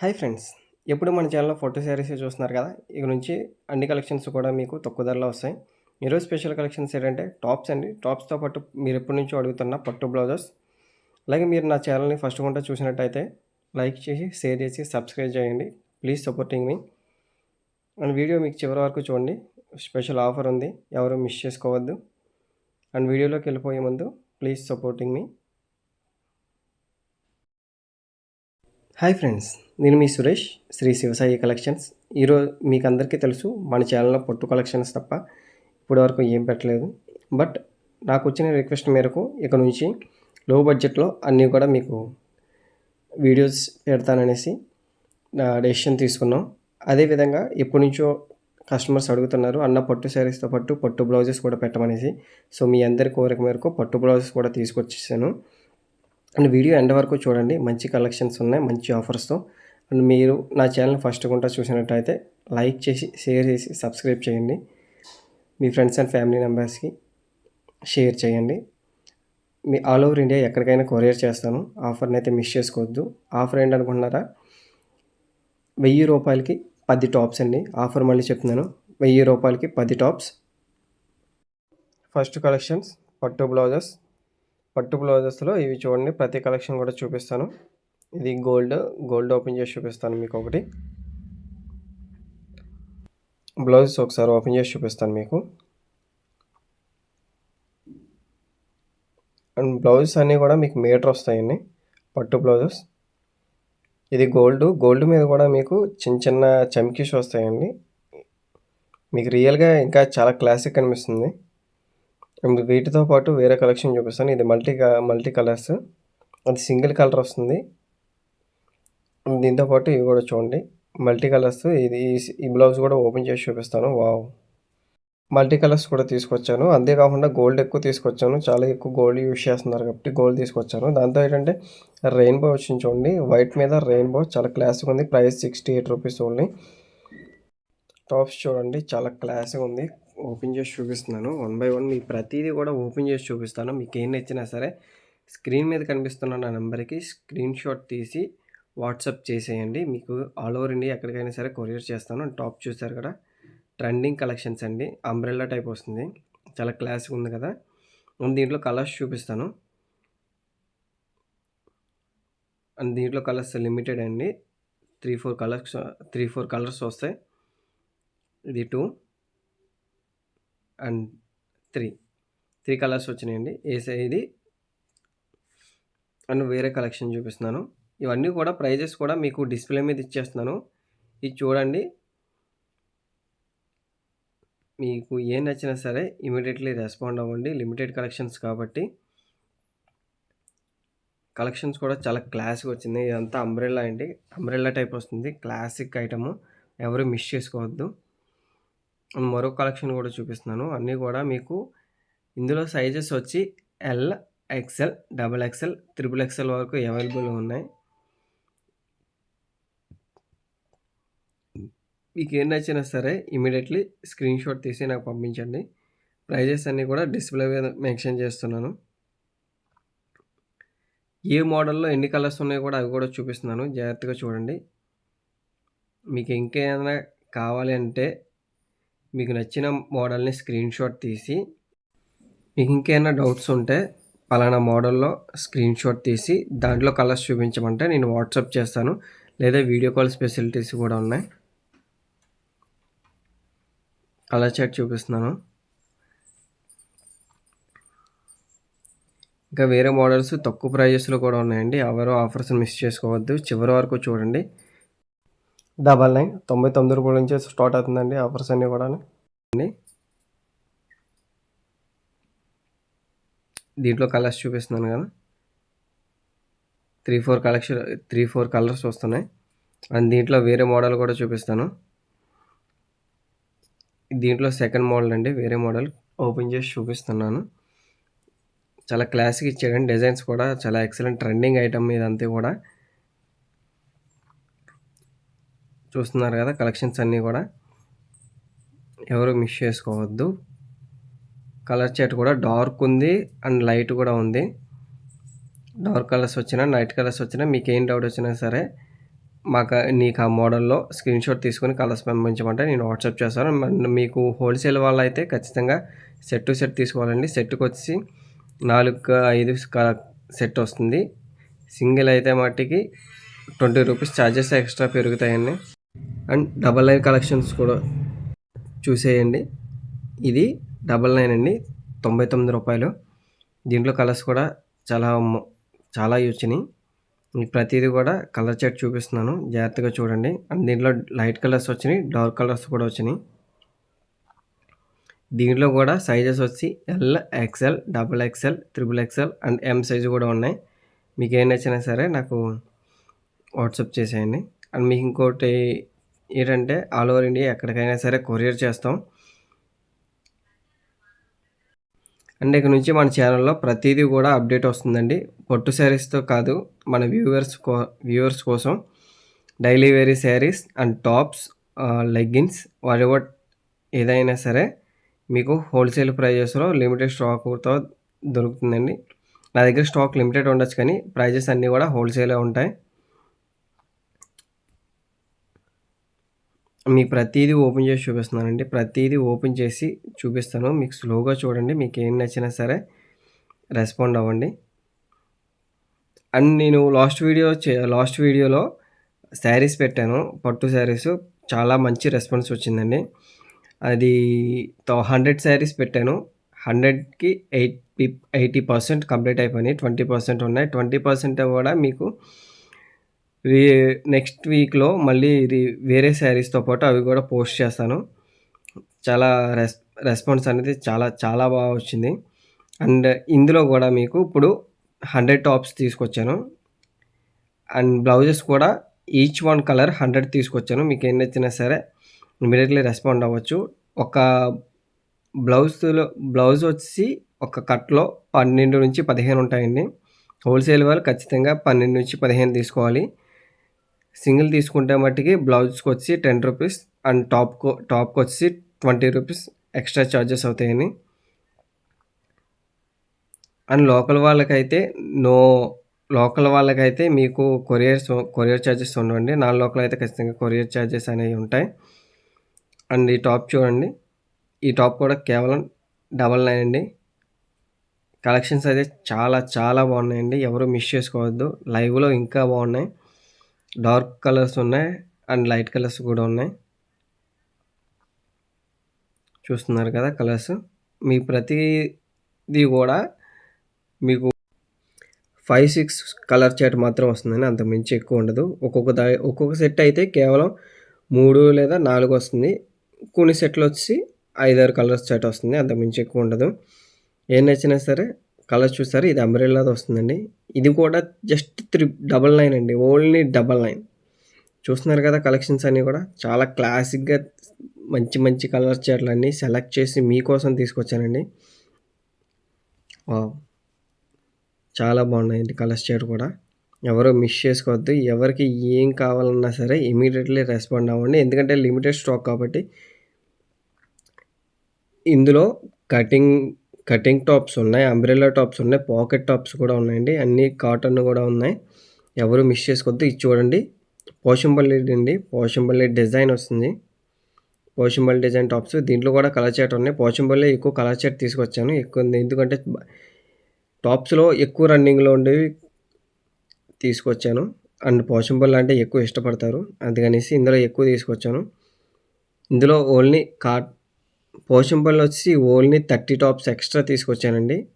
Hi friends. ఎప్పుడు మన ఛానల్లో ఫోటో శారీస్ చూస్తున్నారు కదా? ఇక నుంచి అన్ని కలెక్షన్స్ కూడా మీకు తక్కువ ధరలో వస్తాయి. ఈరోజు స్పెషల్ కలెక్షన్స్ ఏంటంటే టాప్స్ అండి. టాప్స్తో పాటు మీరు ఎప్పటి నుంచో అడుగుతున్న పట్టు బ్లౌజెస్. అలాగే మీరు నా ఛానల్ని ఫస్ట్ కొంట చూసినట్టయితే లైక్ చేసి షేర్ చేసి సబ్స్క్రైబ్ చేయండి. Please supporting me. And video మీకు చివరి వరకు చూడండి. స్పెషల్ ఆఫర్ ఉంది. ఎవరు మిస్ చేసుకోవద్దు. అండ్ వీడియోలోకి వెళ్ళిపోయే ముందు please supporting me. Hi friends నేను మీ సురేష్ శ్రీ శివసాయి కలెక్షన్స్. ఈరోజు మీకు అందరికీ తెలుసు మన ఛానల్లో పొట్టు కలెక్షన్స్ తప్ప ఇప్పటి వరకు ఏం పెట్టలేదు. బట్ నాకు వచ్చిన రిక్వెస్ట్ మేరకు ఇక నుంచి లో బడ్జెట్లో అన్నీ కూడా మీకు వీడియోస్ పెడతాననేసి డెసిషన్ తీసుకున్నాం. అదేవిధంగా ఎప్పటి నుంచో కస్టమర్స్ అడుగుతున్నారు అన్న పట్టు శారీస్తో పాటు పట్టు బ్లౌజెస్ కూడా పెట్టమనేసి. సో మీ అందరి కోరిక మేరకు పట్టు బ్లౌజెస్ కూడా తీసుకొచ్చేసాను. అండ్ వీడియో ఎండ్ వరకు చూడండి. మంచి కలెక్షన్స్ ఉన్నాయి మంచి ఆఫర్స్తో. అండ్ మీరు నా ఛానల్ ఫస్ట్ గుంటా చూసినట్టయితే లైక్ చేసి షేర్ చేసి సబ్స్క్రైబ్ చేయండి. మీ ఫ్రెండ్స్ అండ్ ఫ్యామిలీ మెంబర్స్కి షేర్ చేయండి. మీ ఆల్ ఓవర్ ఇండియా ఎక్కడికైనా కొరియర్ చేస్తాను. ఆఫర్ని అయితే మిస్ చేసుకోవద్దు. ఆఫర్ ఏంటనుకుంటున్నారా? వెయ్యి రూపాయలకి పది టాప్స్ అండి. ఆఫర్ మళ్ళీ చెప్తున్నాను. వెయ్యి రూపాయలకి పది టాప్స్. ఫస్ట్ కలెక్షన్స్ పట్టు బ్లౌజెస్ పట్టు బ్లౌజెస్లో ఇవి చూడండి. ప్రతి కలెక్షన్ కూడా చూపిస్తాను. ఇది గోల్డ్ గోల్డ్ ఓపెన్ చేసి చూపిస్తాను మీకు ఒకటి బ్లౌజెస్ ఒకసారి ఓపెన్ చేసి చూపిస్తాను మీకు. అండ్ బ్లౌజెస్ అన్నీ కూడా మీకు మీటర్ వస్తాయండి. పట్టు బ్లౌజెస్. ఇది గోల్డ్ గోల్డ్ మీద కూడా మీకు చిన్న చిన్న చమ్కీస్ వస్తాయండి. మీకు రియల్గా ఇంకా చాలా క్లాసిక్ అనిపిస్తుంది. వీటితో పాటు వేరే కలెక్షన్ చూపిస్తాను. ఇది మల్టీ మల్టీ కలర్స్. అది సింగిల్ కలర్ వస్తుంది. దీంతో పాటు ఇవి కూడా చూడండి. Multi colours. ఇది ఈ బ్లౌజ్ కూడా ఓపెన్ చేసి చూపిస్తాను. వావ్. మల్టీ కలర్స్ కూడా తీసుకొచ్చాను. అంతేకాకుండా గోల్డ్ ఎక్కువ తీసుకొచ్చాను. చాలా ఎక్కువ గోల్డ్ యూస్ చేస్తున్నారు కాబట్టి గోల్డ్ తీసుకొచ్చాను. దాంతో ఏంటంటే రెయిన్బో వచ్చింది చూడండి. వైట్ మీద రెయిన్బో. చాలా క్లాసిక్ ఉంది. Price sixty eight rupees only. Tops చూడండి. చాలా క్లాసిక్ ఉంది. ఓపెన్ చేసి చూపిస్తున్నాను. వన్ బై వన్ మీ ప్రతిదీ కూడా ఓపెన్ చేసి చూపిస్తాను. మీకు ఏం నచ్చినా సరే స్క్రీన్ మీద కనిపిస్తున్న నా నెంబర్కి స్క్రీన్ షాట్ తీసి వాట్సాప్ చేసేయండి. మీకు ఆల్ ఓవర్ ఇండియా ఎక్కడికైనా సరే కొరియర్ చేస్తాను. టాప్ చూసారు కదా? ట్రెండింగ్ కలెక్షన్స్ అండి. అంబ్రెల్లా టైప్ వస్తుంది. చాలా క్లాసిక్ ఉంది కదా? దీంట్లో కలర్స్ చూపిస్తాను. అండ్ దీంట్లో కలర్స్ లిమిటెడ్ అండి. Three four colours three four colours వస్తాయి. ఇది two. And three. Three colours వచ్చినాయండి. ఏసే ఇది అండ్ వేరే కలెక్షన్ చూపిస్తున్నాను. ఇవన్నీ కూడా ప్రైజెస్ కూడా మీకు డిస్ప్లే మీద ఇచ్చేస్తున్నాను. ఇది చూడండి. మీకు ఏం నచ్చినా సరే ఇమీడియట్లీ రెస్పాండ్ అవ్వండి. లిమిటెడ్ కలెక్షన్స్ కాబట్టి. కలెక్షన్స్ కూడా చాలా క్లాస్గా వచ్చింది. ఇదంతా అంబ్రెల్లా అండి. అంబ్రెల్లా టైప్ వస్తుంది. Classic item. ఎవరు మిస్ చేసుకోవద్దు. మరో కలెక్షన్ కూడా చూపిస్తున్నాను. అన్నీ కూడా మీకు ఇందులో సైజెస్ వచ్చి L XL double XL triple XL వరకు అవైలబుల్ ఉన్నాయి. మీకు ఏం నచ్చినా సరే ఇమీడియట్లీ స్క్రీన్ షాట్ తీసి నాకు పంపించండి. ప్రైజెస్ అన్నీ కూడా డిస్ప్లే మీద మెన్షన్ చేస్తున్నాను. ఏ మోడల్లో ఎన్ని కలర్స్ ఉన్నాయో కూడా అవి కూడా చూపిస్తున్నాను. జాగ్రత్తగా చూడండి. మీకు ఇంకేమైనా కావాలి అంటే మీకు నచ్చిన మోడల్ని స్క్రీన్ షాట్ తీసి మీకు ఇంకేమైనా డౌట్స్ ఉంటే పలానా మోడల్లో స్క్రీన్ షాట్ తీసి దాంట్లో కలర్స్ చూపించమంటే నేను వాట్సాప్ చేస్తాను. లేదా వీడియో కాల్ ఫెసిలిటీస్ కూడా ఉన్నాయి. కలర్ చాట్ చూపిస్తున్నాను. ఇంకా వేరే మోడల్స్ తక్కువ ప్రైజెస్లో కూడా ఉన్నాయండి. ఎవరో ఆఫర్స్ మిస్ చేసుకోవద్దు. చివరి వరకు చూడండి. డబల్ నైన్ తొంభై తొమ్మిది రూపాయల నుంచి స్టార్ట్ అవుతుందండి ఆఫర్స్ అన్నీ కూడా దీంట్లో కలర్స్ చూపిస్తున్నాను కదా. Three four collection three four colours వస్తున్నాయి. అండ్ దీంట్లో వేరే మోడల్ కూడా చూపిస్తాను. దీంట్లో సెకండ్ మోడల్ అండి వేరే మోడల్ ఓపెన్ చేసి చూపిస్తున్నాను. చాలా క్లాసిక్ ఇచ్చాడండి డిజైన్స్ కూడా చాలా ఎక్సలెంట్ ట్రెండింగ్ ఐటమ్ ఇదంతా కూడా. చూస్తున్నారు కదా కలెక్షన్స్ అన్నీ కూడా. ఎవరు మిస్ చేసుకోవద్దు. కలర్ చాట్ కూడా డార్క్ ఉంది అండ్ లైట్ కూడా ఉంది. డార్క్ కలర్స్ వచ్చినా నైట్ కలర్స్ వచ్చినా మీకు ఏం డౌట్ వచ్చినా సరే మాకు నీకు ఆ మోడల్లో స్క్రీన్ షాట్ తీసుకొని కలర్స్ పంపించమంటే నేను వాట్సాప్ చేస్తాను. మీకు హోల్సేల్ వాళ్ళు అయితే ఖచ్చితంగా సెట్ టు సెట్ తీసుకోవాలండి. సెట్కి వచ్చి నాలుగు ఐదు సెట్ వస్తుంది. సింగిల్ అయితే మట్టికి ట్వంటీ రూపీస్ ఛార్జెస్ ఎక్స్ట్రా పెరుగుతాయండి. అండ్ డబల్ నైన్ కలెక్షన్స్ కూడా చూసేయండి. ఇది డబల్ నైన్ అండి తొంభై తొమ్మిది రూపాయలు. దీంట్లో కలర్స్ కూడా చాలా చాలా వచ్చినాయి ప్రతిదీ కూడా కలర్ చార్ట్ చూపిస్తున్నాను. జాగ్రత్తగా చూడండి. అండ్ దీంట్లో లైట్ కలర్స్ వచ్చినాయి డార్క్ కలర్స్ కూడా వచ్చినాయి. దీంట్లో కూడా సైజెస్ వచ్చి L XL double XL triple XL and M size కూడా ఉన్నాయి. మీకు ఏం నచ్చినా సరే నాకు వాట్సాప్ చేసేయండి. అండ్ మీకు ఇంకోటి ఏంటంటే ఆల్ ఓవర్ ఇండియా ఎక్కడికైనా సరే కొరియర్ చేస్తాం. అండ్ ఇక్కడ నుంచి మన ఛానల్లో ప్రతిదీ కూడా అప్డేట్ వస్తుందండి. పొట్టు శారీస్తో కాదు మన వ్యూవర్స్ కో వ్యూవర్స్ కోసం daily wear saris and tops leggings what ఏదైనా సరే మీకు హోల్సేల్ ప్రైజెస్లో లిమిటెడ్ స్టాక్తో దొరుకుతుందండి. నా దగ్గర స్టాక్ లిమిటెడ్ ఉండొచ్చు కానీ ప్రైజెస్ అన్నీ కూడా హోల్సేలే ఉంటాయి. మీకు ప్రతిదీ ఓపెన్ చేసి చూపిస్తున్నానండి. ప్రతిదీ ఓపెన్ చేసి చూపిస్తాను. మీకు స్లోగా చూడండి. మీకు ఏం నచ్చినా సరే రెస్పాండ్ అవ్వండి. అండ్ నేను లాస్ట్ వీడియో చే లాస్ట్ వీడియోలో శారీస్ పెట్టాను. పట్టు శారీస్. చాలా మంచి రెస్పాన్స్ వచ్చిందండి. అది హండ్రెడ్ శారీస్ పెట్టాను. హండ్రెడ్కి ఎయిటీ ఎయిటీ పర్సెంట్ కంప్లీట్ అయిపోయినాయి. ట్వంటీ పర్సెంట్ ఉన్నాయి. ట్వంటీ పర్సెంట్ కూడా మీకు రీ నెక్స్ట్ వీక్లో మళ్ళీ ఇది వేరే శారీస్తో పాటు అవి కూడా పోస్ట్ చేస్తాను. చాలా రెస్ రెస్పాన్స్ అనేది చాలా చాలా బాగా వచ్చింది. అండ్ ఇందులో కూడా మీకు ఇప్పుడు హండ్రెడ్ టాప్స్ తీసుకొచ్చాను. అండ్ బ్లౌజెస్ కూడా ఈచ్ వన్ కలర్ హండ్రెడ్ తీసుకొచ్చాను. మీకు ఏం నచ్చినా సరే ఇమీడియట్లీ రెస్పాండ్ అవ్వచ్చు. ఒక బ్లౌజ్లో బ్లౌజ్ వచ్చి ఒక కట్లో పన్నెండు నుంచి పదిహేను ఉంటాయండి. హోల్సేల్ వాళ్ళు ఖచ్చితంగా పన్నెండు నుంచి పదిహేను తీసుకోవాలి. సింగిల్ తీసుకుంటే మట్టికి బ్లౌజ్కి వచ్చి టెన్ రూపీస్ అండ్ టాప్కు టాప్కి వచ్చి ట్వంటీ రూపీస్ ఎక్స్ట్రా ఛార్జెస్ అవుతాయని. అండ్ లోకల్ వాళ్ళకైతే నో లోకల్ వాళ్ళకైతే మీకు కొరియర్స్ కొరియర్ ఛార్జెస్ ఉండవండి. నాన్ లోకల్ అయితే ఖచ్చితంగా కొరియర్ ఛార్జెస్ అనేవి ఉంటాయి. అండ్ ఈ టాప్ చూడండి. ఈ టాప్ కూడా కేవలం డబల్ నైన్ అండి. కలెక్షన్స్ అయితే చాలా చాలా బాగున్నాయండి. ఎవరు మిస్ చేసుకోవద్దు. లైవ్లో ఇంకా బాగున్నాయి. డార్క్ కలర్స్ ఉన్నాయి అండ్ లైట్ కలర్స్ కూడా ఉన్నాయి. చూస్తున్నారు కదా కలర్స్. మీ ప్రతిది కూడా మీకు ఫైవ్ సిక్స్ కలర్ చార్ట్ మాత్రం వస్తుందని అంత మించి ఎక్కువ ఉండదు. ఒక్కొక్క దా ఒక్కొక్క సెట్ అయితే కేవలం మూడు లేదా నాలుగు వస్తుంది. కొన్ని సెట్లు వచ్చి ఐదారు కలర్స్ చార్ట్ వస్తుంది అంత మించి ఎక్కువ ఉండదు. ఏం నచ్చినా సరే కలర్స్ చూసారు? ఇది అంబ్రెల్లాది వస్తుందండి. ఇది కూడా జస్ట్ త్రి డబల్ నైన్ అండి. Only double nine. చూస్తున్నారు కదా కలెక్షన్స్ అన్నీ కూడా. చాలా క్లాసిక్గా మంచి మంచి కలర్ చార్ట్లు అన్నీ సెలెక్ట్ చేసి మీకోసం తీసుకొచ్చానండి. చాలా బాగున్నాయండి కలర్స్ చీర కూడా. ఎవరో మిస్ చేసుకోవద్దు. ఎవరికి ఏం కావాలన్నా సరే ఇమీడియట్లీ రెస్పాండ్ అవ్వండి. ఎందుకంటే లిమిటెడ్ స్టాక్ కాబట్టి ఇందులో కటింగ్ కటింగ్ టాప్స్ ఉన్నాయి అంబ్రెల్లా టాప్స్ ఉన్నాయి పాకెట్ టాప్స్ కూడా ఉన్నాయండి. అన్ని కాటన్ కూడా ఉన్నాయి. ఎవరు మిస్ చేసుకోవద్దు ఇది చూడండి. పోషంపల్లి అండి పోషంపల్లి డిజైన్ వస్తుంది. పోషంపల్లి డిజైన్ టాప్స్ దీంట్లో కూడా కలర్ చాట్ ఉన్నాయి. పోషంపల్లి ఎక్కువ కలర్ చాట్ తీసుకొచ్చాను. ఎక్కువ ఎందుకంటే టాప్స్లో ఎక్కువ రన్నింగ్లో ఉండేవి తీసుకొచ్చాను. అండ్ పోషంపల్లి అంటే ఎక్కువ ఇష్టపడతారు. అందుకనేసి ఇందులో ఎక్కువ తీసుకొచ్చాను. ఇందులో ఓన్లీ కాట్ పోషంపల్లి వచ్చి ఓన్లీ థర్టీ టాప్స్ ఎక్స్ట్రా తీసుకొచ్చానండి.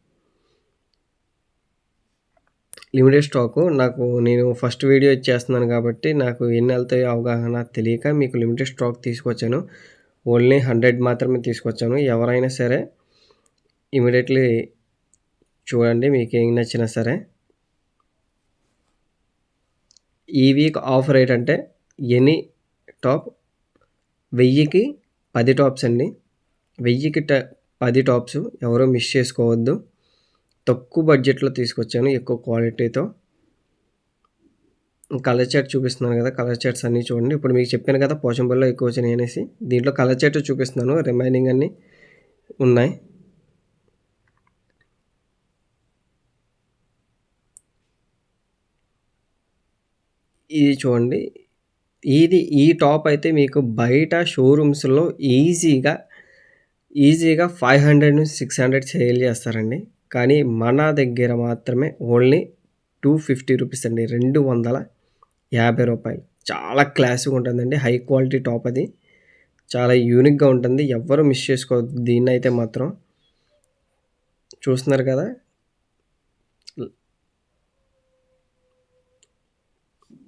Limited stock. నాకు నేను ఫస్ట్ వీడియో ఇచ్చేస్తున్నాను కాబట్టి నాకు ఎన్ని వెళ్తాయో అవగాహన తెలియక మీకు లిమిటెడ్ స్టాక్ తీసుకొచ్చాను. ఓన్లీ హండ్రెడ్ మాత్రమే తీసుకొచ్చాను. ఎవరైనా సరే ఇమీడియట్లీ చూడండి మీకు ఏం నచ్చినా సరే. ఈ వీక్ ఆఫర్ ఏంటంటే ఎనీ టాప్ వెయ్యికి పది టాప్స్ అండి. వెయ్యికి ట పది టాప్స్ ఎవరో మిస్ చేసుకోవద్దు. తక్కువ బడ్జెట్లో తీసుకొచ్చాను ఎక్కువ క్వాలిటీతో. కలర్ చార్ట్ చూపిస్తున్నాను కదా కలర్ చార్ట్స్ అన్నీ చూడండి. ఇప్పుడు మీకు చెప్పాను కదా పోచంపల్లిలో ఎక్కువ వచ్చినాయి అనేసి. దీంట్లో కలర్ చార్ట్ చూపిస్తున్నాను రిమైనింగ్ అన్నీ ఉన్నాయి. ఇది చూడండి. ఇది ఈ టాప్ అయితే మీకు బయట షోరూమ్స్‌లో ఈజీగా, ఈజీగా 500 నుంచి 600 సేల్ చేస్తారండి. కానీ మన దగ్గర మాత్రమే ఓన్లీ 250 రూపీస్ అండి. రెండు వందల యాభై రూపాయలు చాలా క్లాసిక్ ఉంటుందండి. హై క్వాలిటీ టాప్ అది. చాలా యూనిక్‌గా ఉంటుంది. ఎవ్వరు మిస్ చేసుకోవద్దు దీన్ని అయితే మాత్రం. చూస్తున్నారు కదా!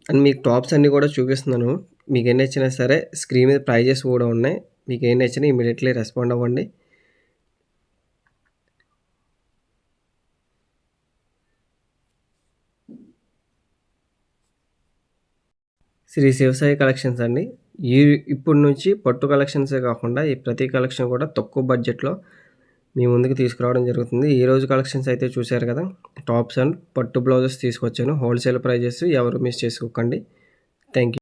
అండ్ మీకు టాప్స్ అన్నీ కూడా చూపిస్తున్నాను. మీకు ఎన్ని వచ్చినా సరే స్క్రీన్ మీద ప్రైజెస్ కూడా ఉన్నాయి. మీకు ఏం నచ్చినా ఇమీడియట్లీ రెస్పాండ్ అవ్వండి. శ్రీ శివసాయి కలెక్షన్స్ అండి. ఈ ఇప్పటి నుంచి పట్టు కలెక్షన్సే కాకుండా ఈ ప్రతి కలెక్షన్ కూడా తక్కువ బడ్జెట్‌లో మీ ముందుకు తీసుకురావడం జరుగుతుంది. ఈ రోజు కలెక్షన్స్ అయితే చూశారు కదా! టాప్స్ అండ్ పట్టు బ్లౌజెస్ తీసుకొచ్చాను. హోల్‌సేల్ ప్రైజెస్ ఎవరు మిస్ చేసుకోకండి. Thank you.